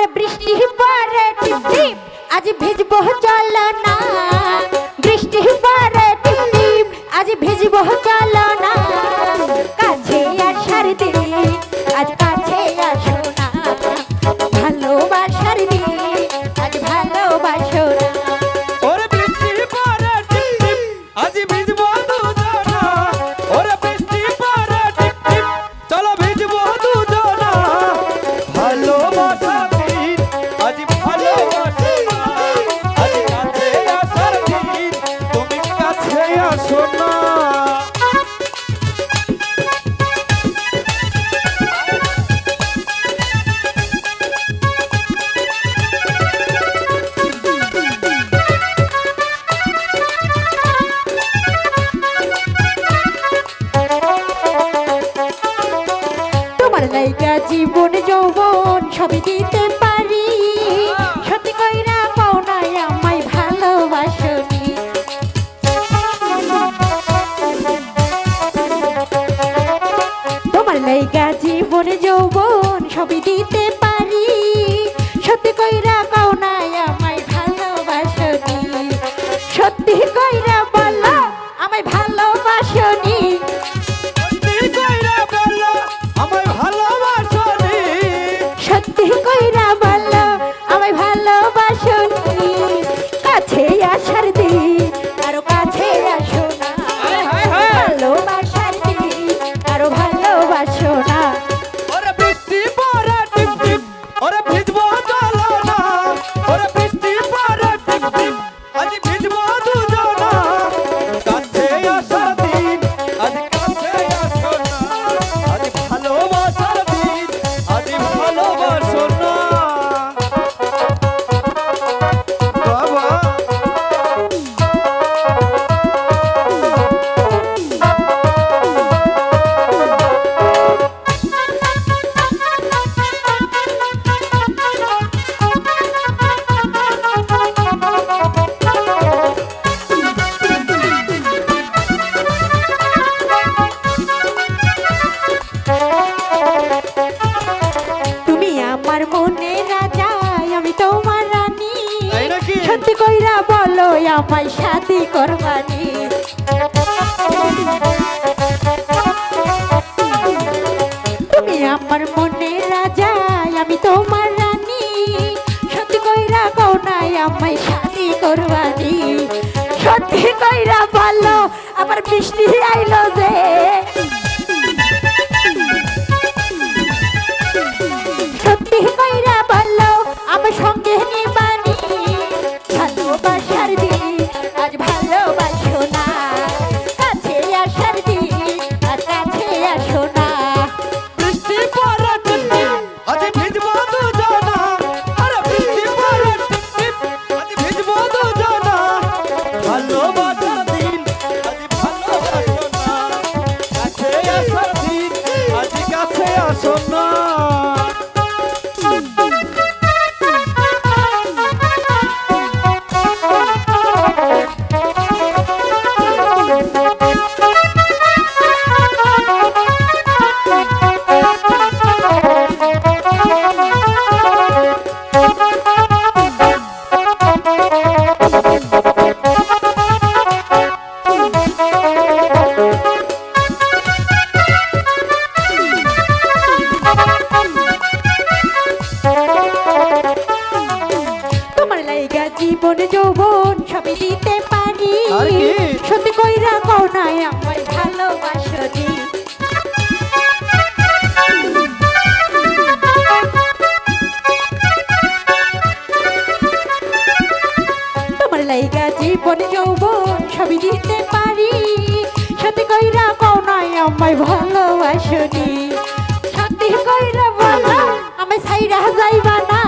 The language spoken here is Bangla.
আর বৃষ্টি পরে টিপ টিপ আজ ভিজব চল না বৃষ্টি পরে টিপ টিপ আজ ভিজব চল না তোমার লাইগা জীবন যৌবন সবই দিতে পারি। সত্যি কইরা পাও নাই আমায় ভালোবাসো তোমার লাইগা জীবন যৌবন সবই দিতে সত্যি কইরা বলো, আমায় সাথে করবানি। তুমি আমার মনে রাজা, আমি তোমার রানী। সত্যি কইরা কও নাই, আমায় সাথে করবানি। সত্যি কইরা বলো, আমার বৃষ্টি আইলো যে। জীবনে যৌবন সবই দিতে পারি। সত্যি কইরা কনায় আমায় ভালোবাসনি তোমার লাইগা জীবন যৌবন সবই দিতে পারি। সত্যি কইরা কনায় আমায় ভালোবাসনি সত্যি কইরা বলা আমায় সাইরা যাইবা না।